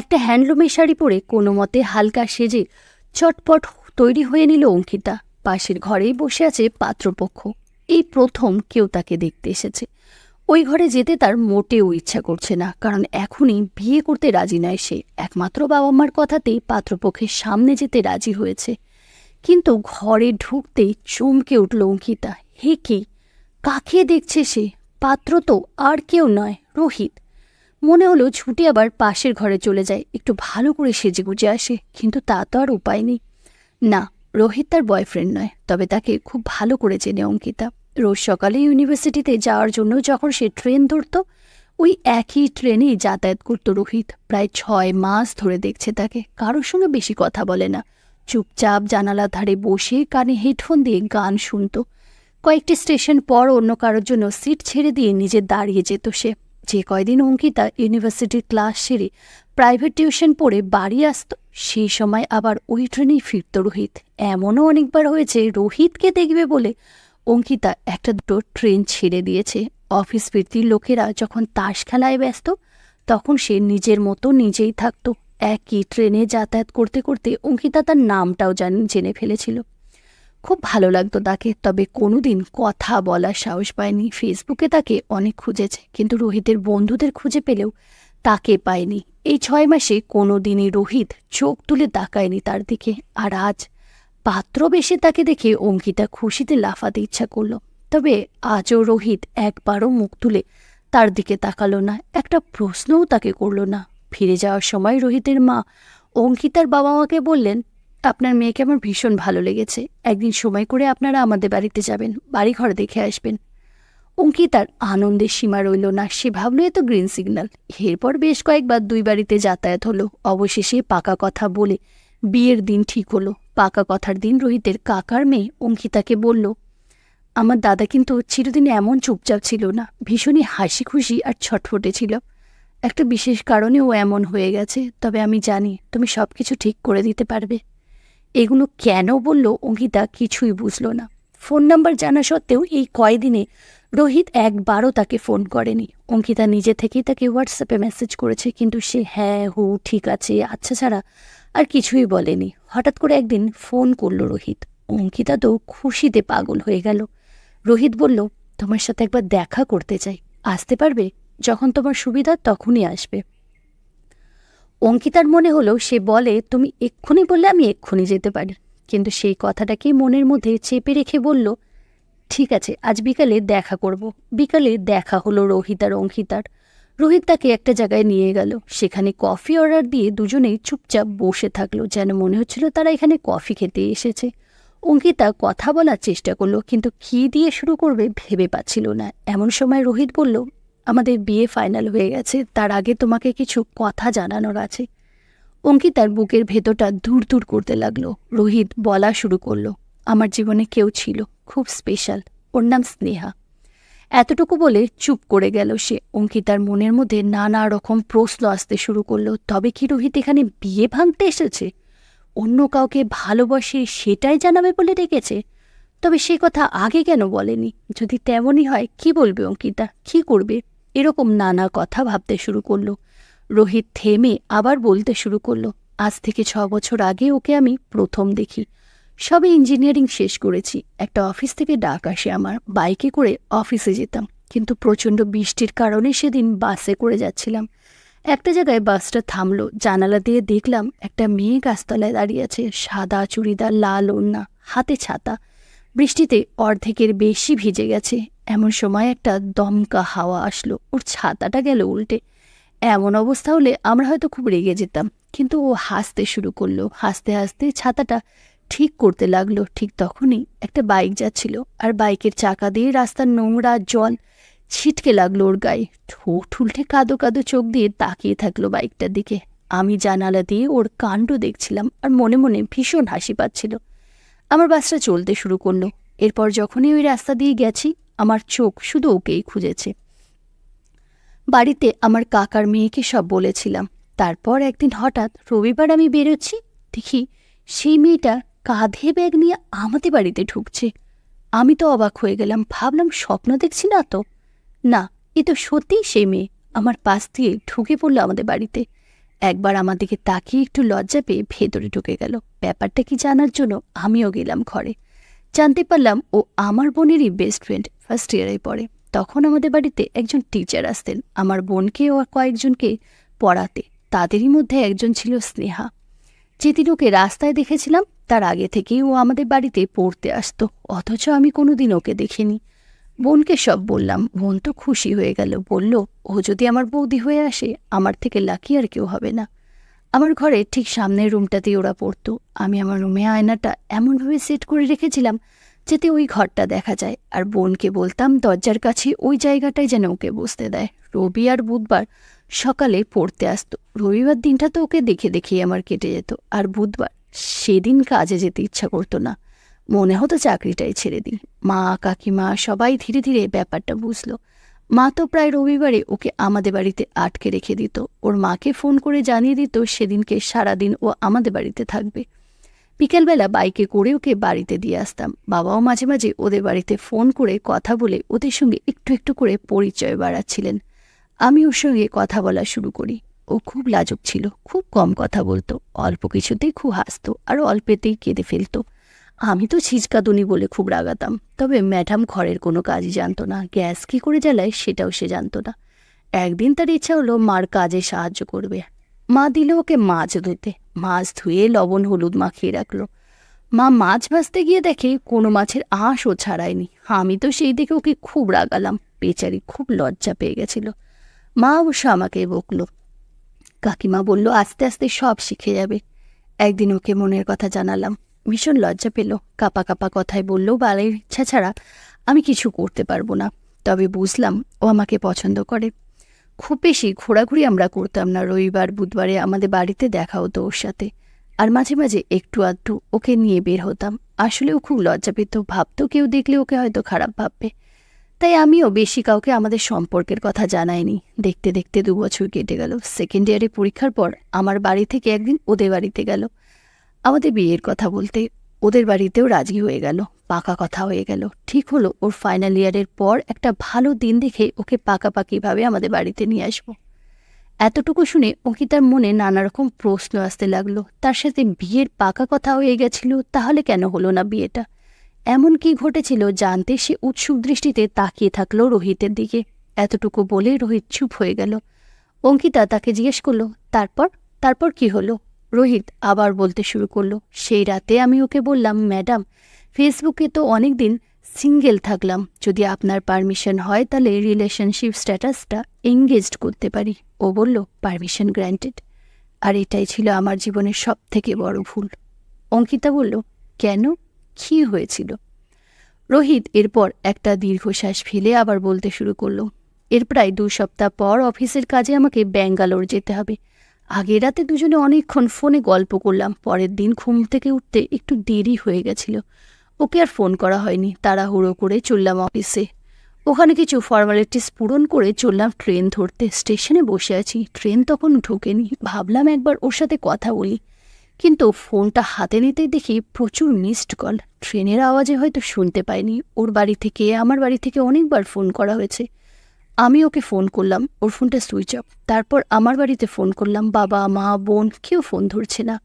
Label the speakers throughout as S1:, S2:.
S1: একটা হ্যান্ডলুমের শাড়ি পরে কোনো মতে হালকা সেজে চটপট তৈরি হয়ে নিল অঙ্কিতা। পাশের ঘরেই বসে আছে পাত্রপক্ষ। এই প্রথম কেউ তাকে দেখতে এসেছে। ওই ঘরে যেতে তার মোটেও ইচ্ছা করছে না, কারণ এখনই বিয়ে করতে রাজি নয় সে। একমাত্র বাবা মার কথাতেই পাত্রপক্ষের সামনে যেতে রাজি হয়েছে। কিন্তু ঘরে ঢুকতেই চমকে উঠল অঙ্কিতা। হে কি? কাকে দেখছে সে? পাত্র তো আর কেউ নয়, রোহিত। মনে হলো ছুটে আবার পাশের ঘরে চলে যায়। একটু ভালো করে সেজে গুজে আসে, কিন্তু তা তো আর উপায় নেই। না, রোহিত তার বয়ফ্রেন্ড নয়, তবে তাকে খুব ভালো করে চেনে অঙ্কিতা। রোজ সকালে ইউনিভার্সিটিতে যাওয়ার জন্য যখন সে ট্রেন ধরত, ওই একই ট্রেনেই যাতায়াত করত রোহিত। প্রায় ছয় মাস ধরে দেখছে তাকে, কারোর সঙ্গে বেশি কথা বলে না। চুপচাপ জানালার ধারে বসে কানে হেডফোন দিয়ে গান শুনত। কয়েকটি স্টেশন পর অন্য কারোর জন্য সিট ছেড়ে দিয়ে নিজে দাঁড়িয়ে যেত সে। যে কয়দিন অঙ্কিতা ইউনিভার্সিটির ক্লাস সেরে প্রাইভেট টিউশন পড়ে বাড়ি আসত সেই সময় আবার ওই ট্রেনেই ফিরত রোহিত। এমনও অনেকবার হয়েছে রোহিতকে দেখবে বলে অঙ্কিতা একটা দুটো ট্রেন ছেড়ে দিয়েছে। অফিস ফিরতির লোকেরা যখন তাস খেলায় ব্যস্ত, তখন সে নিজের মতো নিজেই থাকত। একই ট্রেনে যাতায়াত করতে করতে অঙ্কিতা তার নামটাও জান, জেনে ফেলেছিল। খুব ভালো লাগতো তাকে, তবে কোনোদিন কথা বলার সাহস পায়নি। ফেসবুকে তাকে অনেক খুঁজেছে, কিন্তু রোহিতের বন্ধুদের খুঁজে পেলেও তাকে পায়নি। এই ছয় মাসে কোনো দিনই রোহিত চোখ তুলে তাকায়নি তার দিকে, আর আজ পাত্র বেশে তাকে দেখে অঙ্কিতা খুশিতে লাফাতে ইচ্ছা করল। তবে আজও রোহিত একবারও মুখ তুলে তার দিকে তাকালো না, একটা প্রশ্নও তাকে করল না। ফিরে যাওয়ার সময় রোহিতের মা অঙ্কিতার বাবা মাকে বললেন আপনার মেয়েকে আমার ভীষণ ভালো লেগেছে। একদিন সময় করে আপনারা আমাদের বাড়িতে যাবেন বাড়ি ঘর দেখে আসবেন। অঙ্কিতার আনন্দের সীমা রইল না, সে ভাবল এ তো গ্রিন সিগন্যাল এরপর বেশ কয়েকবার দুই বাড়িতে যাতায়াত হলো। অবশেষে পাকা কথা বলে বিয়ের দিন ঠিক হলো। পাকা কথার দিন রোহিতের কাকার মেয়ে অঙ্কিতাকে বলল, আমার দাদা কিন্তু চিরদিন এমন চুপচাপ ছিল না। ভীষণই হাসি খুশি আর ছটফটে ছিল। একটা বিশেষ কারণে ও এমন হয়ে গেছে। তবে আমি জানি তুমি সব কিছু ঠিক করে দিতে পারবে। এগুলো কেন বলল অঙ্কিতা কিছুই বুঝল না। ফোন নাম্বার জানা সত্ত্বেও এই কয়দিনে রোহিত একবারও তাকে ফোন করেনি। অঙ্কিতা নিজে থেকেই তাকে হোয়াটসঅ্যাপে মেসেজ করেছে, কিন্তু সে হ্যাঁ হু, ঠিক আছে আচ্ছা ছাড়া আর কিছুই বলেনি। হঠাৎ করে একদিন ফোন করল রোহিত। অঙ্কিতা তো খুশিতে পাগল হয়ে গেল। রোহিত বলল, তোমার সাথে একবার দেখা করতে চাই। আসতে পারবে? যখন তোমার সুবিধা তখনই আসবে। অঙ্কিতার মনে হলো, সে বলে, তুমি এক্ষুনি বললে আমি এক্ষুনি যেতে পারি। কিন্তু সেই কথাটাকে মনের মধ্যে চেপে রেখে বলল, ঠিক আছে, আজ বিকালে দেখা করব। বিকালে দেখা হলো রোহিত আর অঙ্কিতার। রোহিত তাকে একটা জায়গায় নিয়ে গেল। সেখানে কফি অর্ডার দিয়ে দুজনেই চুপচাপ বসে থাকল, যেন মনে হচ্ছিল তারা এখানে কফি খেতে এসেছে। অঙ্কিতা কথা বলার চেষ্টা করল, কিন্তু কী দিয়ে শুরু করবে ভেবে পাচ্ছিল না। এমন সময় রোহিত বলল আমাদের বিয়ে ফাইনাল হয়ে গেছে, তার আগে তোমাকে কিছু কথা জানানোর আছে। অঙ্কিতার বুকের ভেতরটা দূর দূর করতে লাগল। রোহিত বলা শুরু করল, আমার জীবনে কেউ ছিল, খুব স্পেশাল ওর নাম স্নেহা। এতটুকু বলে চুপ করে গেল সে। অঙ্কিতার মনের মধ্যে নানা রকম প্রশ্ন আসতে শুরু করল, তবে কি রোহিত এখানে বিয়ে ভাঙতে এসেছে? অন্য কাউকে ভালোবাসে সেটাই জানাবে বলে ডেকেছে? তবে সে কথা আগে কেন বলেনি? যদি তেমনই হয়, কি বলবে অঙ্কিতা? কি করবে? এরকম নানা কথা ভাবতে শুরু করল। রোহিত থেমে আবার বলতে শুরু করল, আজ থেকে ছ বছর আগে ওকে আমি প্রথম দেখি। সবে ইঞ্জিনিয়ারিং শেষ করেছি। একটা অফিস থেকে ডাক আসে আমার। বাইকে করে অফিসে যেতাম। কিন্তু প্রচণ্ড বৃষ্টির কারণে সেদিন বাসে করে যাচ্ছিলাম। একটা জায়গায় বাসটা থামলো। জানালা দিয়ে দেখলাম একটা মেয়ে গাছতলায় দাঁড়িয়ে আছে। সাদা চুড়িদার, লাল ওড়না, হাতে ছাতা। বৃষ্টিতে অর্ধেকের বেশি ভিজে গেছে। এমন সময় একটা দমকা হাওয়া আসলো। ওর ছাতাটা গেল উল্টে। এমন অবস্থা হলে আমরা হয়তো খুব রেগে যেতাম। কিন্তু ও হাসতে শুরু করল। হাসতে হাসতে ছাতাটা ঠিক করতে লাগল। ঠিক তখনই একটা বাইক যাচ্ছিল। আর বাইকের চাকা দিয়ে রাস্তার নোংরা জল ছিটকে লাগল ওর গায়ে। ঠোঁট উল্টে কাদো কাদো চোখ দিয়ে তাকিয়ে থাকল বাইকটার দিকে। আমি জানালা দিয়ে ওর কাণ্ড দেখছিলাম। আর মনে মনে ভীষণ হাসি পাচ্ছিল। আমার বাসটা চলতে শুরু করল। এরপর যখনই ওই রাস্তা দিয়ে গেছি, আমার চোখ শুধু ওকেই খুঁজেছে। বাড়িতে আমার কাকার মেয়েকে সব বলেছিলাম। তারপর একদিন হঠাৎ রবিবার আমি বেরোচ্ছি, দেখি সেই মেয়েটা কাঁধে ব্যাগ নিয়ে আমাদের বাড়িতে ঢুকছে। আমি তো অবাক হয়ে গেলাম, ভাবলাম স্বপ্ন দেখছি না তো। না, এ তো সত্যিই সেই মেয়ে। আমার পাশ দিয়ে ঢুকে পড়ল আমাদের বাড়িতে। একবার আমার দিকে তাকিয়ে একটু লজ্জা পেয়ে ভেতরে ঢুকে গেল। ব্যাপারটা কি জানার জন্য আমিও গেলাম ঘরে। জানতে পারলাম ও আমার বোনেরই বেস্ট ফ্রেন্ড ফার্স্ট ইয়ারে পড়ে। তখন আমাদের বাড়িতে একজন টিচার আসতেন, আমার বোনকে ও কয়েকজনকে পড়াতে। তাদেরই মধ্যে একজন ছিল স্নেহা। যেদিন ওকে রাস্তায় দেখেছিলাম, তার আগে থেকেই ও আমাদের বাড়িতে পড়তে আসতো, অথচ আমি কোনোদিন ওকে দেখিনি। বোনকে সব বললাম। বোন তো খুশি হয়ে গেল। বলল, ও যদি আমার বৌদি হয়ে আসে, আমার থেকে লাকি আর কেউ হবে না। আমার ঘরে ঠিক সামনের রুমটাতেই ওরা পড়তো। আমি আমার রুমে আয়নাটা এমনভাবে সেট করে রেখেছিলাম যাতে ওই ঘরটা দেখা যায়। আর বোনকে বলতাম, দরজার কাছে ওই জায়গাটায় যেন ওকে বসতে দেয়। রবি আর বুধবার সকালে পড়তে আসতো। রবিবার দিনটা তো ওকে দেখে দেখেই আমার কেটে যেত। আর বুধবার সেদিন কাজে যেতে ইচ্ছা করতো না। মনে হতো চাকরিটাই ছেড়ে দিই। মা, কাকিমা সবাই ধীরে ধীরে ব্যাপারটা বুঝলো। মা তো প্রায় রবিবারে ওকে আমাদের বাড়িতে আটকে রেখে দিত। ওর মাকে ফোন করে জানিয়ে দিত সেদিনকে সারাদিন ও আমাদের বাড়িতে থাকবে। বিকেলবেলা বাইকে করে ওকে বাড়িতে দিয়ে আসতাম। বাবাও মাঝে মাঝে ওদের বাড়িতে ফোন করে কথা বলে ওদের সঙ্গে একটু একটু করে পরিচয় বাড়াচ্ছিলেন। আমি ওর সঙ্গে কথা বলা শুরু করি। ও খুব লাজুক ছিল, খুব কম কথা বলতো। অল্প কিছুতেই খুব হাসতো আর অল্পেতেই কেঁদে ফেলতো। আমি তো ছিচকাদুনি বলে খুব রাগাতাম, তবে ম্যাডাম ঘরের কোনো কাজই জানতো না। গ্যাস কী করে জ্বালায় সেটাও সে জানতো না। একদিন তার ইচ্ছা হলো মার কাজে সাহায্য করবে। মা দিল ওকে মাছ ধুতে। মাছ ধুয়ে লবণ হলুদ মাখিয়ে রাখল। মা মাছ ভাজতে গিয়ে দেখে কোনো মাছের আঁশও ছাড়ায়নি। আমি তো সেই দেখে ওকে খুব রাগালাম। বেচারি খুব লজ্জা পেয়ে গেছিল। মা অবশ্য আমাকে বকলো। কাকিমা বলল, আস্তে আস্তে সব শিখে যাবে। একদিন ওকে মনের কথা জানালাম। ভীষণ লজ্জা পেল। কাপা কাপা কথায় বললেও বালের ইচ্ছা ছাড়া আমি কিছু করতে পারব না। তবে বুঝলাম ও আমাকে পছন্দ করে। খুব বেশি ঘোরাঘুরি আমরা করতাম না। রবিবার, বুধবারে আমাদের বাড়িতে দেখা হতো ওর সাথে। আর মাঝে মাঝে একটু আধটু ওকে নিয়ে বের হতাম। আসলেও খুব লজ্জা পেত। ভাবতো কেউ দেখলে ওকে হয়তো খারাপ ভাববে। তাই আমিও বেশি কাউকে আমাদের সম্পর্কের কথা জানাইনি। দেখতে দেখতে দু বছর কেটে গেল। সেকেন্ড ইয়ারে পরীক্ষার পর আমার বাড়ি থেকে একদিন ওদের বাড়িতে গেল। আমাদের বিয়ের কথা বলতে ওদের বাড়িতেও রাজি হয়ে গেল, পাকা কথা হয়ে গেল। ঠিক হলো ওর ফাইনাল ইয়ারের পর একটা ভালো দিন দেখে ওকে পাকাপাকিভাবে আমাদের বাড়িতে নিয়ে আসব। এতটুকু শুনে অঙ্কিতার মনে নানা রকম প্রশ্ন আসতে লাগল। তার সাথে বিয়ের পাকা কথা হয়ে গেছিল, তাহলে কেন হলো না বিয়েটা? এমন কি ঘটেছিল জানতে সে উৎসুক দৃষ্টিতে তাকিয়ে থাকল রোহিতের দিকে। এতটুকু বলে রোহিত চুপ হয়ে গেল। অঙ্কিতা তাকে জিজ্ঞেস করল, তারপর? তারপর কি হলো? রোহিত আবার বলতে শুরু করল, সেই রাতে আমি ওকে বললাম, ম্যাডাম, ফেসবুকে তো অনেক দিন সিঙ্গেল থাকলাম। যদি আপনার পারমিশন হয়, তাহলে রিলেশনশিপ স্ট্যাটাসটা এঙ্গেজড করতে পারি। ও বলল, পারমিশন গ্র্যান্টেড। আর এটাই ছিল আমার জীবনের সব থেকে বড় ভুল। অঙ্কিতা বলল, কেন? কী হয়েছিল? রোহিত এরপর একটা দীর্ঘশ্বাস ফেলে আবার বলতে শুরু করল, এর প্রায় দু সপ্তাহ পর অফিসের কাজে আমাকে ব্যাঙ্গালোর যেতে হবে। আগের রাতে দুজনে অনেকক্ষণ ফোনে গল্প করলাম, পরের দিন ঘুম থেকে উঠতে একটু দেরি হয়ে গেছিল। ওকে আর ফোন করা হয়নি, তাড়াহুড়ো করে চললাম অফিসে। ওখানে কিছু ফর্মালিটিস পূরণ করে চললাম ট্রেন ধরতে। স্টেশনে বসে আছি, ট্রেন তখন ঢোকেনি, ভাবলাম একবার ওর সাথে কথা বলি। কিন্তু ফোনটা হাতে নিতেই দেখি প্রচুর মিসড কল ট্রেনের আওয়াজে হয়তো শুনতে পাইনি, ওর বাড়ি থেকে, আমার বাড়ি থেকে অনেকবার ফোন করা হয়েছে। আমি ওকে ফোন করলাম, ওর ফোনটা সুইচ অফ। তারপর আমার বাড়িতে ফোন করলাম, বাবা, মা, বোন, কেউ ফোন ধরছে না।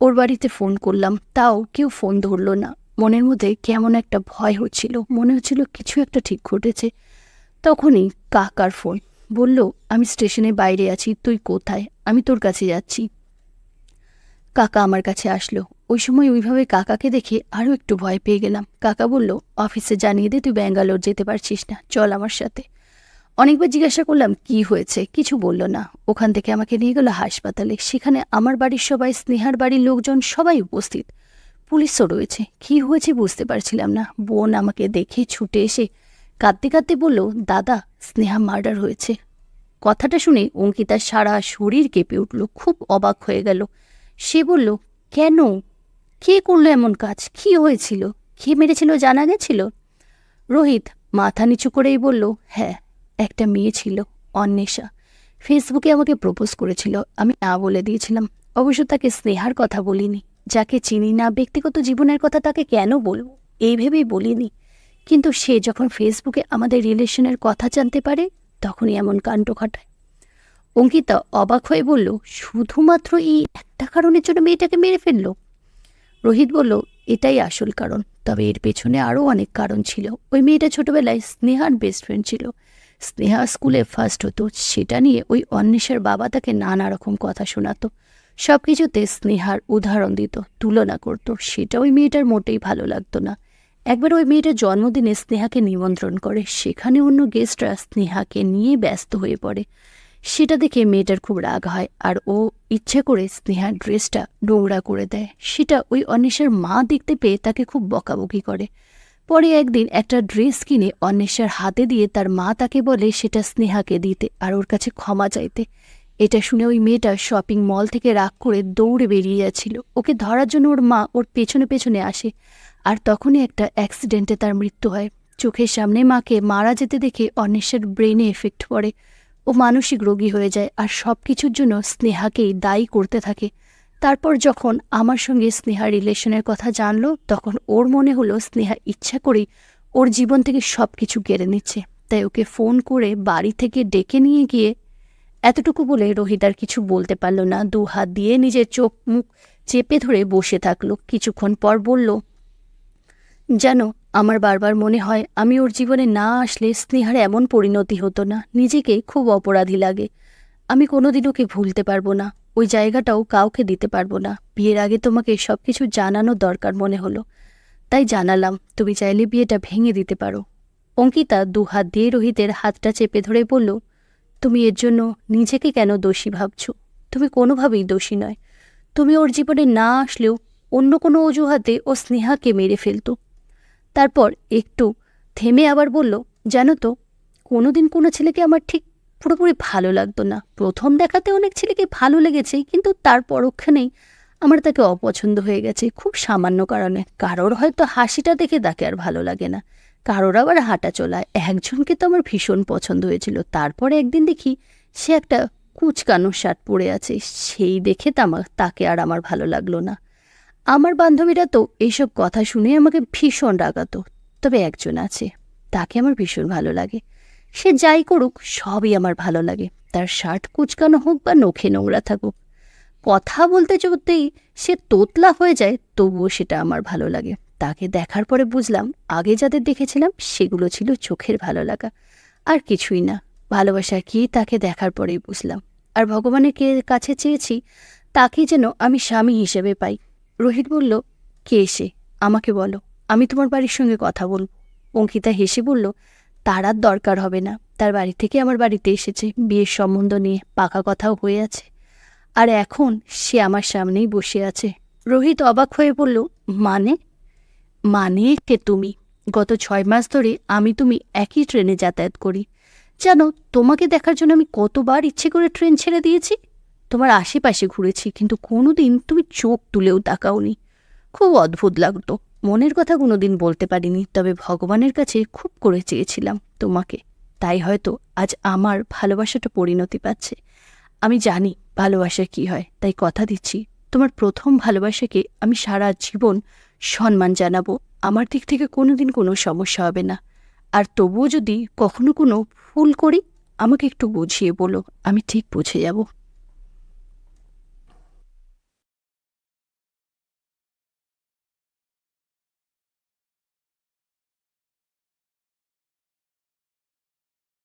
S1: ওর বাড়িতে ফোন করলাম, তাও কেউ ফোন ধরলো না। মনের মধ্যে কেমন একটা ভয় হচ্ছিল। মনে হচ্ছিল কিছু একটা ঠিক ঘটেছে। তখনই কাকার ফোন বলল, আমি স্টেশনে বাইরে আছি, তুই কোথায়? আমি তোর কাছে যাচ্ছি। কাকা আমার কাছে আসলো। ওই সময় ওইভাবে কাকাকে দেখে আরও একটু ভয় পেয়ে গেলাম। কাকা বলল, অফিসে জানিয়ে দে, তুই ব্যাঙ্গালোর যেতে পারছিস না। চল আমার সাথে। অনেকবার জিজ্ঞাসা করলাম, কি হয়েছে? কিছু বলল না। ওখান থেকে আমাকে নিয়ে গেল হাসপাতালে। সেখানে আমার বাড়ির সবাই, স্নেহার বাড়ির লোকজন সবাই উপস্থিত। পুলিশও রয়েছে। কি হয়েছে বুঝতে পারছিলাম না। বোন আমাকে দেখে ছুটে এসে কাঁদতে কাঁদতে বলল, দাদা, স্নেহা মার্ডার হয়েছে। কথাটা শুনে অঙ্কিতার সারা শরীর কেঁপে উঠল। খুব অবাক হয়ে গেল। সে বলল, কেন? কে করল এমন কাজ? কি হয়েছিল? কে মেরেছিল জানা গেছিল? রোহিত মাথা নিচু করেই বলল হ্যাঁ একটা মেয়ে ছিল, অন্বেষা। ফেসবুকে আমাকে প্রপোজ করেছিল। আমি না বলে দিয়েছিলাম। অবশ্য তাকে স্নেহার কথা বলিনি। যাকে চিনি না, ব্যক্তিগত জীবনের কথা তাকে কেন বলব? এই ভেবেই বলিনি। কিন্তু সে যখন ফেসবুকে আমাদের রিলেশনের কথা জানতে পারে, তখনই এমন কাণ্ড ঘটায়। অঙ্কিতা অবাক হয়ে বলল, শুধুমাত্র এই একটা কারণের জন্য মেয়েটাকে মেরে ফেলল? রোহিত বলল, এটাই আসল কারণ। তবে এর পেছনে আরও অনেক কারণ ছিল। ওই মেয়েটা ছোটবেলায় স্নেহার বেস্ট ফ্রেন্ড ছিল। স্নেহা স্কুলে ফার্স্ট হতো, সেটা নিয়ে ওই অন্বেষার বাবা তাকে নানা রকম কথা শোনাতো। সব কিছুতে স্নেহার উদাহরণ দিত, তুলনা করত। সেটা ওই মেয়েটার মোটেই ভালো লাগতো না। একবার ওই মেয়েটার জন্মদিনে স্নেহাকে নিমন্ত্রণ করে, সেখানে অন্য গেস্টরা স্নেহাকে নিয়ে ব্যস্ত হয়ে পড়ে। সেটা দেখে মেয়েটার খুব রাগ হয়, আর ও ইচ্ছে করে স্নেহার ড্রেসটা নোংরা করে দেয়। সেটা ওই অন্বেষার মা দেখতে পেয়ে তাকে খুব বকাবকি করে। পরে একদিন একটা ড্রেস কিনে অন্বেষার হাতে দিয়ে তার মা তাকে বলে, সেটা স্নেহাকে দিতে আর ওর কাছে ক্ষমা চাইতে। এটা শুনে ওই মেয়েটা শপিং মল থেকে রাগ করে দৌড়ে বেরিয়ে যাচ্ছিল। ওকে ধরার জন্য ওর মা ওর পেছনে পেছনে আসে আর তখনই একটা অ্যাক্সিডেন্টে তার মৃত্যু হয়। চোখের সামনে মাকে মারা যেতে দেখে অন্বেষার ব্রেনে এফেক্ট পড়ে। ও মানসিক রোগী হয়ে যায় আর সব কিছুর জন্য স্নেহাকেই দায়ী করতে থাকে। তারপর যখন আমার সঙ্গে স্নেহা রিলেশনের কথা জানলো, তখন ওর মনে হলো স্নেহা ইচ্ছা করেই ওর জীবন থেকে সব কিছু কেড়ে নিচ্ছে। তাই ওকে ফোন করে বাড়ি থেকে ডেকে নিয়ে গিয়ে এতটুকু বলে রোহিত আর কিছু বলতে পারল না। দু হাত দিয়ে নিজের চোখ মুখ চেপে ধরে বসে থাকল। কিছুক্ষণ পর বলল যেন আমার বারবার মনে হয় আমি ওর জীবনে না আসলে স্নেহার এমন পরিণতি হতো না। নিজেকে খুব অপরাধী লাগে। আমি কোনোদিন ওকে ভুলতে পারব না। ওই জায়গাটাও কাউকে দিতে পারব না। বিয়ের আগে তোমাকে সব কিছু জানানো দরকার মনে হলো। তাই জানালাম, তুমি চাইলে বিয়েটা ভেঙে দিতে পারো। অঙ্কিতা দু হাত দিয়ে রোহিতের হাতটা চেপে ধরে বলল, তুমি এর জন্য নিজেকে কেন দোষী ভাবছ? তুমি কোনোভাবেই দোষী নয়। তুমি ওর জীবনে না আসলেও অন্য কোনো অজুহাতে ও স্নেহাকে মেরে ফেলত। তারপর একটু থেমে আবার বলল, জানো তো, কোনোদিন কোনো ছেলেকে আমার ঠিক পুরোপুরি ভালো লাগতো না। প্রথম দেখাতে অনেক ছেলেকে ভালো লেগেছে, কিন্তু তার পরক্ষণেই আমার তাকে অপছন্দ হয়ে গেছে খুব সামান্য কারণে। কারোর হয়তো হাসিটা দেখে তাকে আর ভালো লাগে না। কারোর আবার হাঁটা চলায় একজনকে তো আমার ভীষণ পছন্দ হয়েছিল। তারপরে একদিন দেখি সে একটা কুচকানো শার্ট পরে আছে। সেই দেখে তামা তাকে আর আমার ভালো লাগল না। আমার বান্ধবীরা তো এইসব কথা শুনে আমাকে ভীষণ রাগাতো। তবে একজন আছে, তাকে আমার ভীষণ ভালো লাগে। সে যাই করুক, সবই আমার ভালো লাগে। তার শার্ট কুচকানো হোক বা নখে নোংরা থাকুক। কথা বলতে চলতেই সে তোতলা হয়ে যায়, তবুও সেটা আমার ভালো লাগে। তাকে দেখার পরে বুঝলাম, আগে যাদের দেখেছিলাম, সেগুলো ছিল চোখের ভালো লাগা। আর কিছুই না, ভালোবাসা কি তাকে দেখার পরেই বুঝলাম। আর ভগবানের কে কাছে চেয়েছি, তাকে যেন আমি স্বামী হিসেবে পাই। রোহিত বলল, কে এসে আমাকে বলো। আমি তোমার বাড়ির সঙ্গে কথা বলব। অঙ্কিতা হেসে বলল তার আর দরকার হবে না। তার বাড়ি থেকে আমার বাড়িতে এসেছে। বিয়ের সম্বন্ধ নিয়ে পাকা কথাও হয়ে আছে। আর এখন সে আমার সামনেই বসে আছে। রোহিত অবাক হয়ে বলল মানে? মানে কে তুমি? গত ছয় মাস ধরে আমি তুমি একই ট্রেনে যাতায়াত করি। জানো, তোমাকে দেখার জন্য আমি কতবার ইচ্ছে করে ট্রেন ছেড়ে দিয়েছি। তোমার আশেপাশে ঘুরেছি, কিন্তু কোনো দিন তুমি চোখ তুলেও তাকাওনি। খুব অদ্ভুত লাগতো। মনের কথা কোনো দিন বলতে পারিনি, তবে ভগবানের কাছে খুব করে চেয়েছিলাম তোমাকে। তাই হয়তো আজ আমার ভালোবাসাটা পরিণতি পাচ্ছে। আমি জানি ভালোবাসা কি হয়, তাই কথা দিচ্ছি। তোমার প্রথম ভালোবাসাকে আমি সারা জীবন সম্মান জানাব। আমার দিক থেকে কোনো দিন কোনো সমস্যা হবে না। আর তবুও যদি কখনো কোনো ভুল করি, আমাকে একটু বুঝিয়ে বলো, আমি ঠিক বুঝে যাব।